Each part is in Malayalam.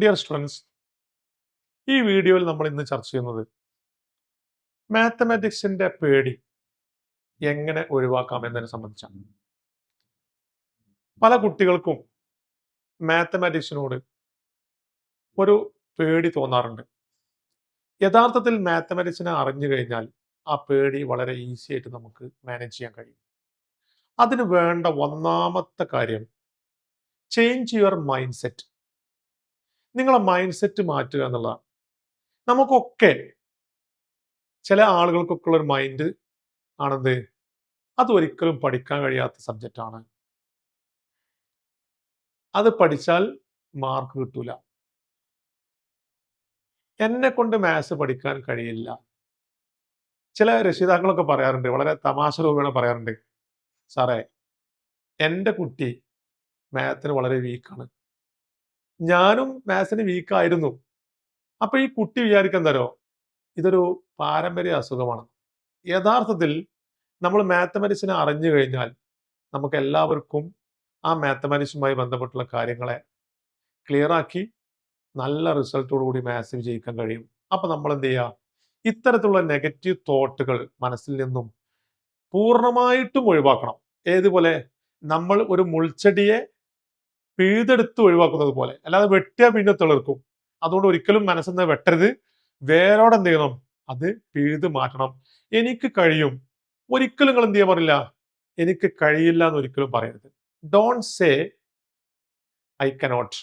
ഡിയർ സ്റ്റുഡൻസ് ഈ വീഡിയോയിൽ നമ്മൾ ഇന്ന് ചർച്ച ചെയ്യുന്നത് മാത്തമാറ്റിക്സിന്റെ പേടി എങ്ങനെ ഒഴിവാക്കാം എന്നതിനെ സംബന്ധിച്ചാണ്. പല കുട്ടികൾക്കും മാത്തമാറ്റിക്സിനോട് ഒരു പേടി തോന്നാറുണ്ട്. യഥാർത്ഥത്തിൽ മാത്തമാറ്റിക്സിനെ അറിഞ്ഞു കഴിഞ്ഞാൽ ആ പേടി വളരെ ഈസി ആയിട്ട് നമുക്ക് മാനേജ് ചെയ്യാൻ കഴിയും. അതിന് വേണ്ട ഒന്നാമത്തെ കാര്യം ചേഞ്ച് യുവർ മൈൻഡ് സെറ്റ് നിങ്ങളെ മൈൻഡ് സെറ്റ് മാറ്റുക എന്നുള്ളതാണ്. നമുക്കൊക്കെ ചില ആളുകൾക്കൊക്കെ ഉള്ളൊരു മൈൻഡ് ആണെന്ത്? അത് ഒരിക്കലും പഠിക്കാൻ കഴിയാത്ത സബ്ജക്റ്റ് ആണ്. അത് പഠിച്ചാൽ മാർക്ക് കിട്ടൂല. എന്നെ കൊണ്ട് മാത്സ് പഠിക്കാൻ കഴിയില്ല. ചില രക്ഷിതാക്കളൊക്കെ പറയാറുണ്ട് വളരെ തമാശ രൂപേണ പറയാറുണ്ട്. സാറേ എന്റെ കുട്ടി മാത്സിന് വളരെ വീക്കാണ് ഞാനും മാത്സിന് വീക്കായിരുന്നു അപ്പൊ ഈ കുട്ടി വിചാരിക്കാൻ തരോ ഇതൊരു പാരമ്പര്യ അസുഖമാണ്. യഥാർത്ഥത്തിൽ നമ്മൾ മാത്തമാറ്റിക്സിനെ അറിഞ്ഞു കഴിഞ്ഞാൽ നമുക്ക് എല്ലാവർക്കും ആ മാത്തമാറ്റിക്സുമായി ബന്ധപ്പെട്ടുള്ള കാര്യങ്ങളെ ക്ലിയറാക്കി നല്ല റിസൾട്ടോടു കൂടി മാത്സ് വിജയിക്കാൻ കഴിയും. അപ്പൊ നമ്മൾ എന്ത് ചെയ്യുക ഇത്തരത്തിലുള്ള നെഗറ്റീവ് തോട്ടുകൾ മനസ്സിൽ നിന്നും പൂർണമായിട്ടും ഒഴിവാക്കണം. ഏതുപോലെ നമ്മൾ ഒരു മുൾച്ചെടിയെ പിഴുതെടുത്ത് ഒഴിവാക്കുന്നത് പോലെ. അല്ലാതെ വെട്ടിയാൽ പിന്നെ തിളർക്കും. അതുകൊണ്ട് ഒരിക്കലും മനസ്സിന്ന് വെട്ടരുത്. വേരോടെ എന്ത് ചെയ്യണം? അത് പിഴുത് മാറ്റണം. എനിക്ക് കഴിയും. ഒരിക്കലും നിങ്ങൾ എന്ത് ചെയ്യാൻ പാടില്ല. എനിക്ക് കഴിയില്ല എന്ന് ഒരിക്കലും പറയരുത്. Don't say I cannot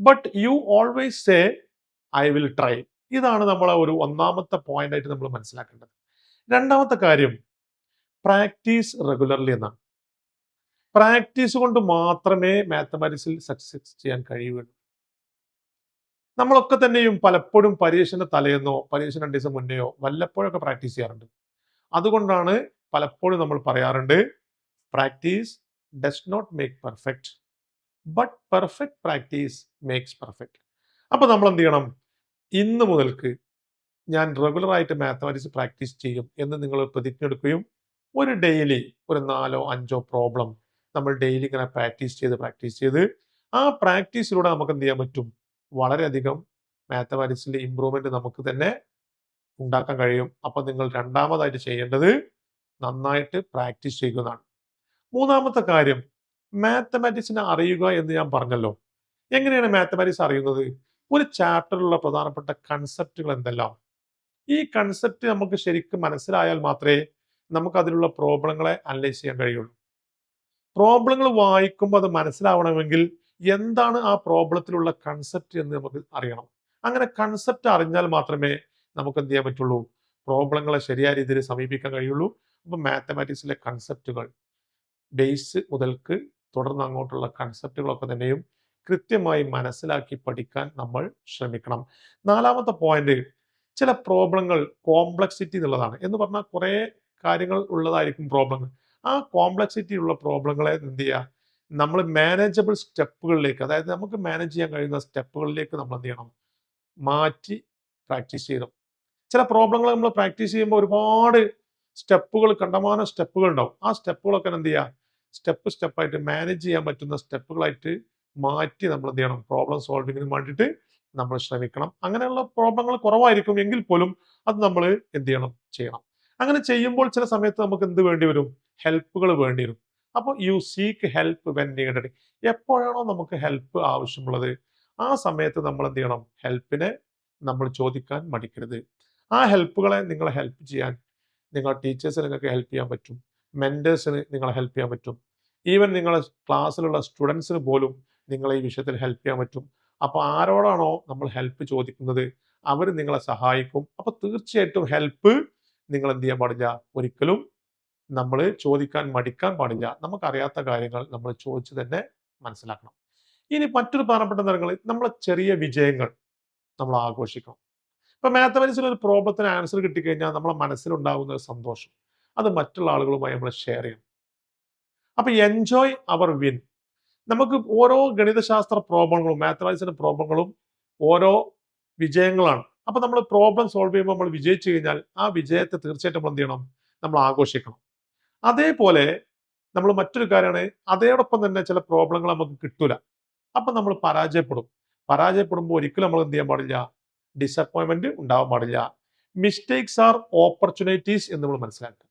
but you always say I will try ഇതാണ് നമ്മളെ ഒരു ഒന്നാമത്തെ പോയിന്റ് ആയിട്ട് നമ്മൾ മനസ്സിലാക്കേണ്ടത്. രണ്ടാമത്തെ കാര്യം പ്രാക്ടീസ് റെഗുലർലി എന്നാണ്. പ്രാക്ടീസ് കൊണ്ട് മാത്രമേ മാത്തമാറ്റിക്സിൽ സക്സസ് ചെയ്യാൻ കഴിയുകയുള്ളൂ. നമ്മളൊക്കെ തന്നെയും പലപ്പോഴും പരീക്ഷന്റെ തലേന്നോ പരീക്ഷ രണ്ട് ദിവസം മുന്നെയോ വല്ലപ്പോഴൊക്കെ പ്രാക്ടീസ് ചെയ്യാറുണ്ട്. അതുകൊണ്ടാണ് പലപ്പോഴും നമ്മൾ പറയാറുണ്ട് practice does not make perfect but perfect practice makes perfect അപ്പോൾ നമ്മൾ എന്ത് ചെയ്യണം? ഇന്ന് മുതൽക്ക് ഞാൻ റെഗുലറായിട്ട് മാത്തമാറ്റിക്സ് പ്രാക്ടീസ് ചെയ്യും എന്ന് നിങ്ങൾ പ്രതിജ്ഞ എടുക്കുകയും ഒരു ഡെയിലി ഒരു നാലോ അഞ്ചോ പ്രോബ്ലം നമ്മൾ ഡെയിലി ഇങ്ങനെ പ്രാക്ടീസ് ചെയ്ത് പ്രാക്ടീസ് ചെയ്ത് ആ പ്രാക്ടീസിലൂടെ നമുക്ക് എന്ത് ചെയ്യാൻ പറ്റും? വളരെയധികം മാത്തമാറ്റിക്സിന്റെ ഇമ്പ്രൂവ്മെന്റ് നമുക്ക് തന്നെ ഉണ്ടാക്കാൻ കഴിയും. അപ്പം നിങ്ങൾ രണ്ടാമതായിട്ട് ചെയ്യേണ്ടത് നന്നായിട്ട് പ്രാക്ടീസ് ചെയ്യുന്നതാണ് മൂന്നാമത്തെ കാര്യം മാത്തമാറ്റിക്സിനെ അറിയുക എന്ന് ഞാൻ പറഞ്ഞല്ലോ. എങ്ങനെയാണ് മാത്തമാറ്റിക്സ് അറിയുന്നത്? ഒരു ചാപ്റ്ററിലുള്ള പ്രധാനപ്പെട്ട കൺസെപ്റ്റുകൾ എന്തെല്ലാം? ഈ കൺസെപ്റ്റ് നമുക്ക് ശരിക്കും മനസ്സിലായാൽ മാത്രമേ നമുക്ക് അതിലുള്ള പ്രോബ്ലങ്ങളെ അനലൈസ് ചെയ്യാൻ കഴിയുള്ളൂ. പ്രോബ്ലങ്ങൾ വായിക്കുമ്പോൾ അത് മനസ്സിലാവണമെങ്കിൽ എന്താണ് ആ പ്രോബ്ലത്തിലുള്ള കൺസെപ്റ്റ് എന്ന് നമുക്ക് അറിയണം. അങ്ങനെ കൺസെപ്റ്റ് അറിഞ്ഞാൽ മാത്രമേ നമുക്ക് എന്ത് ചെയ്യാൻ പറ്റുള്ളൂ? പ്രോബ്ലങ്ങളെ ശരിയായ രീതിയിൽ സമീപിക്കാൻ കഴിയുള്ളൂ. അപ്പം മാത്തമാറ്റിക്സിലെ കൺസെപ്റ്റുകൾ ബേസ് മുതൽക്ക് തുടർന്ന് അങ്ങോട്ടുള്ള കൺസെപ്റ്റുകളൊക്കെ തന്നെയും കൃത്യമായി മനസ്സിലാക്കി പഠിക്കാൻ നമ്മൾ ശ്രമിക്കണം. നാലാമത്തെ പോയിന്റ് ചില പ്രോബ്ലങ്ങൾ കോംപ്ലക്സിറ്റി എന്നുള്ളതാണ്. എന്ന് പറഞ്ഞാൽ കുറേ കാര്യങ്ങൾ ഉള്ളതായിരിക്കും പ്രോബ്ലങ്ങൾ. ആ കോംപ്ലക്സിറ്റി ഉള്ള പ്രോബ്ലങ്ങളെ എന്ത് ചെയ്യുക നമ്മൾ മാനേജബിൾ സ്റ്റെപ്പുകളിലേക്ക് അതായത് നമുക്ക് മാനേജ് ചെയ്യാൻ കഴിയുന്ന സ്റ്റെപ്പുകളിലേക്ക് നമ്മൾ എന്ത് ചെയ്യണം? മാറ്റി പ്രാക്ടീസ് ചെയ്യണം. ചില പ്രോബ്ലങ്ങൾ നമ്മൾ പ്രാക്ടീസ് ചെയ്യുമ്പോൾ ഒരുപാട് സ്റ്റെപ്പുകൾ കണ്ടമാനം സ്റ്റെപ്പുകൾ ഉണ്ടാവും. ആ സ്റ്റെപ്പുകളൊക്കെ എന്ത് ചെയ്യുക സ്റ്റെപ്പ് സ്റ്റെപ്പായിട്ട് മാനേജ് ചെയ്യാൻ പറ്റുന്ന സ്റ്റെപ്പുകളായിട്ട് മാറ്റി നമ്മൾ എന്ത് ചെയ്യണം? പ്രോബ്ലം സോൾവിങ്ങിന് വേണ്ടിയിട്ട് നമ്മൾ ശ്രമിക്കണം. അങ്ങനെയുള്ള പ്രോബ്ലങ്ങൾ കുറവായിരിക്കും എങ്കിൽ പോലും അത് നമ്മൾ എന്ത് ചെയ്യണം? ചെയ്യണം. അങ്ങനെ ചെയ്യുമ്പോൾ ചില സമയത്ത് നമുക്ക് എന്ത് വേണ്ടി വരും? ഹെൽപ്പുകൾ വേണ്ടി വരും അപ്പോൾ you seek help when needed എപ്പോഴാണോ നമുക്ക് ഹെൽപ്പ് ആവശ്യമുള്ളത് ആ സമയത്ത് നമ്മൾ എന്ത് ചെയ്യണം? ഹെൽപ്പിനെ നമ്മൾ ചോദിക്കാൻ മടിക്കരുത്. ആ ഹെൽപ്പുകളെ നിങ്ങളെ ഹെൽപ്പ് ചെയ്യാൻ നിങ്ങൾ ടീച്ചേഴ്സിന് നിങ്ങൾക്ക് ഹെൽപ്പ് ചെയ്യാൻ പറ്റും. മെന്റേഴ്സിന് നിങ്ങളെ ഹെൽപ്പ് ചെയ്യാൻ പറ്റും. ഈവൻ നിങ്ങളെ ക്ലാസ്സിലുള്ള സ്റ്റുഡൻസിന് പോലും നിങ്ങളെ ഈ വിഷയത്തിൽ ഹെൽപ്പ് ചെയ്യാൻ പറ്റും. അപ്പോൾ ആരോടാണോ നമ്മൾ ഹെൽപ്പ് ചോദിക്കുന്നത് അവർ നിങ്ങളെ സഹായിക്കും. അപ്പോൾ തീർച്ചയായിട്ടും ഹെൽപ്പ് നിങ്ങൾ എന്ത് ചെയ്യാൻ പാടില്ല? ഒരിക്കലും നമ്മൾ ചോദിക്കാൻ മടിക്കാൻ പാടില്ല. നമുക്കറിയാത്ത കാര്യങ്ങൾ നമ്മൾ ചോദിച്ചു തന്നെ മനസ്സിലാക്കണം. ഇനി മറ്റൊരു പ്രധാനപ്പെട്ട നിറങ്ങൾ നമ്മളെ ചെറിയ വിജയങ്ങൾ നമ്മൾ ആഘോഷിക്കണം. ഇപ്പൊ മാത്തമാറ്റിക്സിൽ ഒരു പ്രോബ്ലത്തിന് ആൻസർ കിട്ടിക്കഴിഞ്ഞാൽ നമ്മളെ മനസ്സിലുണ്ടാകുന്ന ഒരു സന്തോഷം. അത് മറ്റുള്ള ആളുകളുമായി നമ്മൾ ഷെയർ ചെയ്യണം. അപ്പൊ എൻജോയ് അവർ വിൻ. നമുക്ക് ഓരോ ഗണിതശാസ്ത്ര പ്രോബ്ലങ്ങളും മാത്തമാറ്റിക്സിന്റെ പ്രോബ്ലങ്ങളും ഓരോ വിജയങ്ങളാണ്. അപ്പൊ നമ്മൾ പ്രോബ്ലം സോൾവ് ചെയ്യുമ്പോൾ നമ്മൾ വിജയിച്ചു കഴിഞ്ഞാൽ ആ വിജയത്തെ തീർച്ചയായിട്ടും നമ്മൾ എന്ത് ചെയ്യണം? നമ്മൾ ആഘോഷിക്കണം. അതേപോലെ നമ്മൾ മറ്റൊരു കാര്യമാണ് അതോടൊപ്പം തന്നെ ചില പ്രോബ്ലങ്ങൾ നമുക്ക് കിട്ടൂല. അപ്പം നമ്മൾ പരാജയപ്പെടും. പരാജയപ്പെടുമ്പോൾ ഒരിക്കലും നമ്മൾ എന്ത് ചെയ്യാൻ പാടില്ല? ഡിസപ്പോയിൻമെന്റ് ഉണ്ടാവാൻ പാടില്ല. മിസ്റ്റേക്സ് ആർ ഓപ്പർച്യൂണിറ്റീസ് എന്ന് നമ്മൾ മനസ്സിലാക്കുക.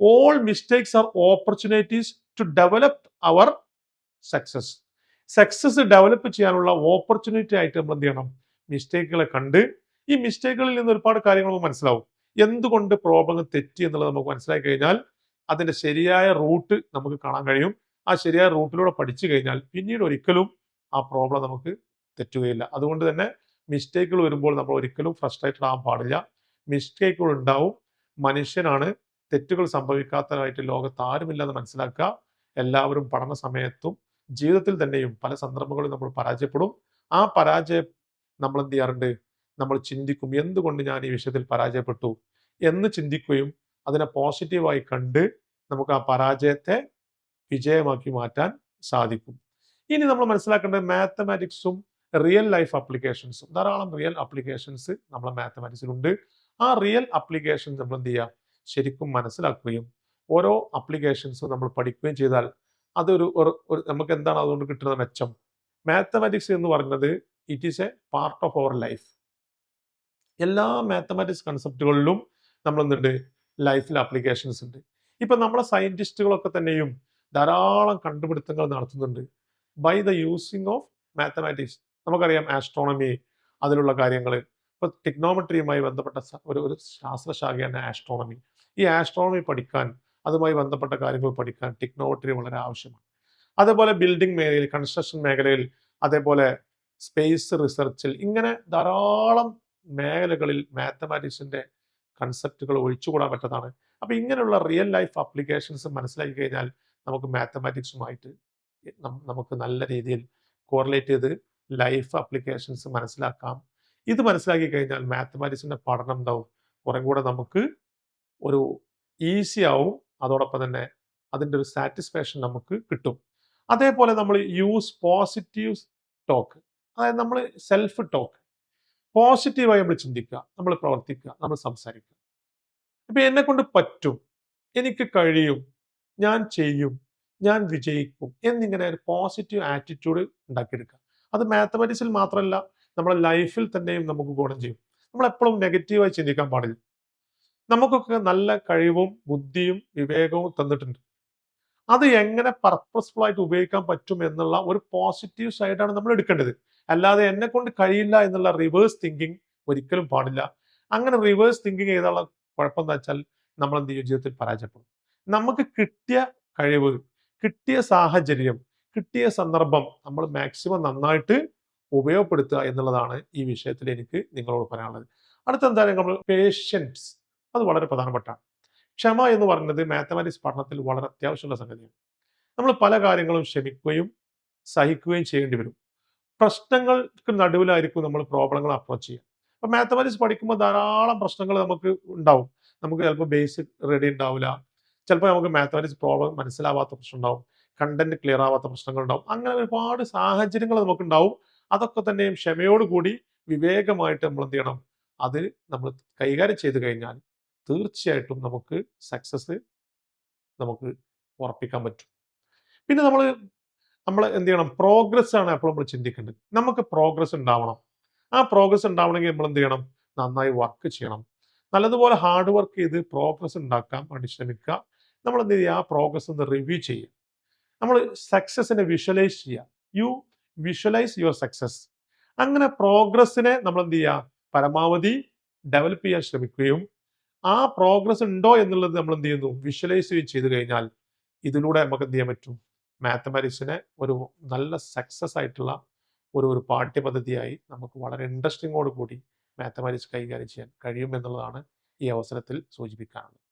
All mistakes are opportunities to develop our success success develop ചെയ്യാനുള്ള ഓപ്പർച്യൂണിറ്റി ആയിട്ട് നമ്മൾ എന്ത് ചെയ്യണം? മിസ്റ്റേക്കുകളെ കണ്ട് ഈ മിസ്റ്റേക്കുകളിൽ നിന്ന് ഒരുപാട് കാര്യങ്ങൾ നമുക്ക് മനസ്സിലാവും. എന്തുകൊണ്ട് പ്രോബ്ലം തെറ്റി എന്നുള്ളത് നമുക്ക് മനസ്സിലാക്കി കഴിഞ്ഞാൽ അതിന്റെ ശരിയായ റൂട്ട് നമുക്ക് കാണാൻ കഴിയും. ആ ശരിയായ റൂട്ടിലൂടെ പഠിച്ചു കഴിഞ്ഞാൽ പിന്നീട് ഒരിക്കലും ആ പ്രോബ്ലം നമുക്ക് തെറ്റുകയില്ല. അതുകൊണ്ട് തന്നെ മിസ്റ്റേക്കുകൾ വരുമ്പോൾ നമ്മൾ ഒരിക്കലും ഫ്രസ്ട്രേറ്റഡ് ആകാൻ പാടില്ല. മിസ്റ്റേക്കുകൾ ഉണ്ടാവും. മനുഷ്യനാണ്. തെറ്റുകൾ സംഭവിക്കാത്തതായിട്ട് ലോകത്ത് ആരുമില്ലെന്ന് മനസ്സിലാക്കുക. എല്ലാവരും പഠന സമയത്തും ജീവിതത്തിൽ തന്നെയും പല സന്ദർഭങ്ങളും നമ്മൾ പരാജയപ്പെടും. ആ പരാജയം നമ്മൾ എന്ത് ചെയ്യാറുണ്ട്? നമ്മൾ ചിന്തിക്കും. എന്തുകൊണ്ട് ഞാൻ ഈ വിഷയത്തിൽ പരാജയപ്പെട്ടു? എന്ന് ചിന്തിക്കുകയും അതിനെ പോസിറ്റീവായി കണ്ട് നമുക്ക് ആ പരാജയത്തെ വിജയമാക്കി മാറ്റാൻ സാധിക്കും. ഇനി നമ്മൾ മനസ്സിലാക്കേണ്ടത് മാത്തമാറ്റിക്സും റിയൽ ലൈഫ് അപ്ലിക്കേഷൻസും ധാരാളം റിയൽ അപ്ലിക്കേഷൻസ് നമ്മളെ മാത്തമാറ്റിക്സിലുണ്ട് ആ റിയൽ അപ്ലിക്കേഷൻസ് നമ്മൾ എന്ത് ചെയ്യുക? ശരിക്കും മനസ്സിലാക്കുകയും ഓരോ അപ്ലിക്കേഷൻസും നമ്മൾ പഠിക്കുകയും ചെയ്താൽ അതൊരു ഒരു നമുക്ക് എന്താണ് അതുകൊണ്ട് കിട്ടുന്ന മെച്ചം? മാത്തമാറ്റിക്സ് എന്ന് പറയുന്നത് it is a part of our life എല്ലാ മാത്തമാറ്റിക്സ് കൺസെപ്റ്റുകളിലും നമ്മൾ എന്തുണ്ട്? ലൈഫിൽ ആപ്ലിക്കേഷൻസ് ഉണ്ട്. ഇപ്പൊ നമ്മളെ സയന്റിസ്റ്റുകളൊക്കെ തന്നെയും ധാരാളം കണ്ടുപിടുത്തങ്ങൾ നടത്തുന്നുണ്ട്. By the using of mathematics നമുക്കറിയാം ആസ്ട്രോണമി അതിലുള്ള കാര്യങ്ങൾ. ഇപ്പൊ ടെക്നോമെട്രിയുമായി ബന്ധപ്പെട്ട ഒരു ഒരു ശാസ്ത്രശാഖയാണ് ആസ്ട്രോണമി ഈ ആസ്ട്രോണമി പഠിക്കാൻ അതുമായി ബന്ധപ്പെട്ട കാര്യങ്ങൾ പഠിക്കാൻ ടെക്നോമെട്രി വളരെ ആവശ്യമാണ്. അതേപോലെ ബിൽഡിംഗ് മേഖലയിൽ കൺസ്ട്രക്ഷൻ മേഖലയിൽ അതേപോലെ സ്പേസ് റിസർച്ചിൽ ഇങ്ങനെ ധാരാളം മേഖലകളിൽ മാത്തമാറ്റിക്സിന്റെ കൺസെപ്റ്റുകൾ ഒഴിച്ചുകൂടാൻ പറ്റതാണ്. അപ്പൊ ഇങ്ങനെയുള്ള റിയൽ ലൈഫ് അപ്ലിക്കേഷൻസ് മനസ്സിലാക്കി കഴിഞ്ഞാൽ നമുക്ക് മാത്തമാറ്റിക്സുമായിട്ട് നമുക്ക് നല്ല രീതിയിൽ കോറിലേറ്റ് ചെയ്ത് ലൈഫ് അപ്ലിക്കേഷൻസ് മനസ്സിലാക്കാം. ഇത് മനസ്സിലാക്കി കഴിഞ്ഞാൽ മാത്തമാറ്റിക്സിന്റെ പഠനം എന്താവും കുറേ കൂടെ നമുക്ക് ഒരു ഈസി ആവും. അതോടൊപ്പം തന്നെ അതിന്റെ ഒരു സാറ്റിസ്ഫാക്ഷൻ നമുക്ക് കിട്ടും. അതേപോലെ നമ്മൾ യൂസ് പോസിറ്റീവ് ടോക്ക് അതായത് നമ്മൾ സെൽഫ് ടോക്ക് പോസിറ്റീവായി നമ്മൾ ചിന്തിക്കുക നമ്മൾ പ്രവർത്തിക്കുക നമ്മൾ സംസാരിക്കുക. ഇപ്പൊ എന്നെ കൊണ്ട് പറ്റും എനിക്ക് കഴിയും ഞാൻ ചെയ്യും ഞാൻ വിജയിക്കും എന്നിങ്ങനെ ഒരു പോസിറ്റീവ് ആറ്റിറ്റ്യൂഡ് ഉണ്ടാക്കിയെടുക്കുക. അത് മാത്തമാറ്റിക്സിൽ മാത്രമല്ല നമ്മുടെ ലൈഫിൽ തന്നെയും നമുക്ക് ഗുണം ചെയ്യും. നമ്മൾ എപ്പോഴും നെഗറ്റീവായി ചിന്തിക്കാൻ പാടില്ല. നമുക്കൊക്കെ നല്ല കഴിവും ബുദ്ധിയും വിവേകവും തന്നിട്ടുണ്ട്. അത് എങ്ങനെ പർപ്പസ്ഫുൾ ആയിട്ട് ഉപയോഗിക്കാൻ പറ്റും എന്നുള്ള ഒരു പോസിറ്റീവ് സൈഡാണ് നമ്മൾ എടുക്കേണ്ടത്. അല്ലാതെ എന്നെ കൊണ്ട് കഴിയില്ല എന്നുള്ള റിവേഴ്സ് തിങ്കിങ് ഒരിക്കലും പാടില്ല. അങ്ങനെ റിവേഴ്സ് തിങ്കിങ് ചെയ്തുള്ള കുഴപ്പം എന്താ വെച്ചാൽ നമ്മൾ എന്ത് ചെയ്യും? ജീവിതത്തിൽ പരാജയപ്പെടും. നമുക്ക് കിട്ടിയ കഴിവ് കിട്ടിയ സാഹചര്യം കിട്ടിയ സന്ദർഭം നമ്മൾ മാക്സിമം നന്നായിട്ട് ഉപയോഗപ്പെടുത്തുക എന്നുള്ളതാണ് ഈ വിഷയത്തിൽ എനിക്ക് നിങ്ങളോട് പറയാനുള്ളത്. അടുത്ത എന്താണ് നമ്മൾ പേഷ്യൻസ് അത് വളരെ പ്രധാനപ്പെട്ടാണ് ക്ഷമ എന്ന് പറയുന്നത് മാത്തമാറ്റിക്സ് പഠനത്തിൽ വളരെ അത്യാവശ്യമുള്ള സംഗതിയാണ്. നമ്മൾ പല കാര്യങ്ങളും ക്ഷമിക്കുകയും സഹിക്കുകയും ചെയ്യേണ്ടി വരും. പ്രശ്നങ്ങൾക്ക് നടുവിലായിരിക്കും നമ്മൾ പ്രോബ്ലങ്ങൾ അപ്രോച്ച് ചെയ്യുക. അപ്പൊ മാത്തമാറ്റിക്സ് പഠിക്കുമ്പോൾ ധാരാളം പ്രശ്നങ്ങൾ നമുക്ക് ഉണ്ടാവും. നമുക്ക് ചിലപ്പോൾ ബേസിക് റെഡി ഉണ്ടാവില്ല. ചിലപ്പോൾ നമുക്ക് മാത്തമാറ്റിക്സ് പ്രോബ്ലം മനസ്സിലാവാത്ത പ്രശ്നം ഉണ്ടാവും. കണ്ടന്റ് ക്ലിയർ ആവാത്ത പ്രശ്നങ്ങൾ ഉണ്ടാവും. അങ്ങനെ ഒരുപാട് സാഹചര്യങ്ങൾ നമുക്ക് ഉണ്ടാവും അതൊക്കെ തന്നെയും ക്ഷമയോടുകൂടി വിവേകമായിട്ട് നമ്മൾ എന്ത് ചെയ്യണം? അത് നമ്മൾ കൈകാര്യം ചെയ്ത് കഴിഞ്ഞാൽ തീർച്ചയായിട്ടും നമുക്ക് സക്സസ് നമുക്ക് ഉറപ്പിക്കാൻ പറ്റും. പിന്നെ നമ്മൾ നമ്മൾ എന്ത് ചെയ്യണം? പ്രോഗ്രസ് ആണ് എപ്പോഴും നമ്മൾ ചിന്തിക്കേണ്ടത്. നമുക്ക് പ്രോഗ്രസ് ഉണ്ടാവണം. ആ പ്രോഗ്രസ് ഉണ്ടാവണമെങ്കിൽ നമ്മൾ എന്ത് ചെയ്യണം? നന്നായി വർക്ക് ചെയ്യണം. നല്ലതുപോലെ ഹാർഡ് വർക്ക് ചെയ്ത് പ്രോഗ്രസ് ഉണ്ടാക്കാൻ വേണ്ടി ശ്രമിക്കുക. നമ്മൾ എന്ത് ചെയ്യുക? ആ പ്രോഗ്രസ് ഒന്ന് റിവ്യൂ ചെയ്യുക. നമ്മൾ സക്സസിനെ വിഷ്വലൈസ് ചെയ്യുക. യു വിഷ്വലൈസ് യുവർ സക്സസ് അങ്ങനെ പ്രോഗ്രസ്സിനെ നമ്മൾ എന്ത് ചെയ്യുക? പരമാവധി ഡെവലപ്പ് ചെയ്യാൻ ശ്രമിക്കുകയും ആ പ്രോഗ്രസ് ഉണ്ടോ എന്നുള്ളത് നമ്മൾ എന്ത് ചെയ്യുന്നു? വിഷ്വലൈസ് ചെയ്ത് കഴിഞ്ഞാൽ ഇതിലൂടെ നമുക്ക് എന്ത് ചെയ്യാൻ പറ്റും? മാത്തമാറ്റിക്സിനെ ഒരു നല്ല സക്സസ് ആയിട്ടുള്ള ഒരു ഒരു പാഠ്യപദ്ധതിയായി നമുക്ക് വളരെ ഇൻട്രസ്റ്റിങ്ങോട് കൂടി മാത്തമാറ്റിക്സ് കൈകാര്യം ചെയ്യാൻ കഴിയും എന്നുള്ളതാണ് ഈ അവസരത്തിൽ സൂചിപ്പിക്കാനുള്ളത്.